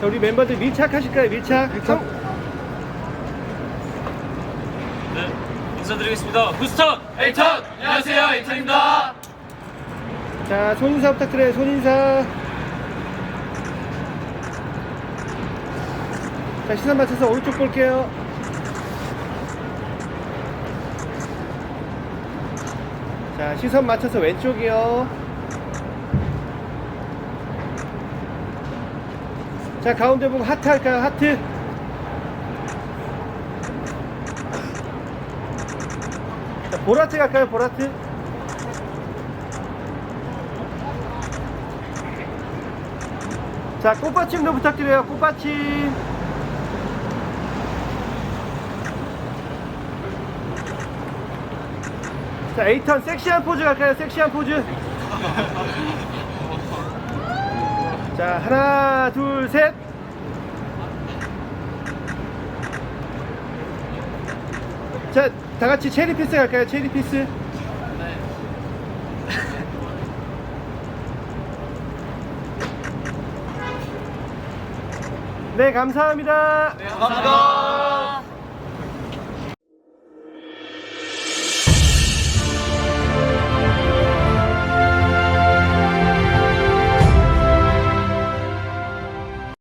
자, 우리 멤버들 밀착 하실까요? 밀착. 밀착. 네, 인사드리겠습니다. 부스턴 에이턴 안녕하세요 에이턴입니다. 자, 손인사 부탁드려요. 손인사. 자, 시선 맞춰서 오른쪽 볼게요. 자, 시선 맞춰서 왼쪽이요. 자, 가운데 보고 하트 할까요? 하트. 자, 보라트 갈까요? 보라트. 자, 꽃받침도 부탁드려요. 꽃받침. 자, 에이턴 섹시한 포즈 갈까요? 섹시한 포즈. 자, 하나, 둘, 셋. 자, 다 같이 체리 피스 갈까요? 체리 피스. 네, 감사합니다. 감사합니다.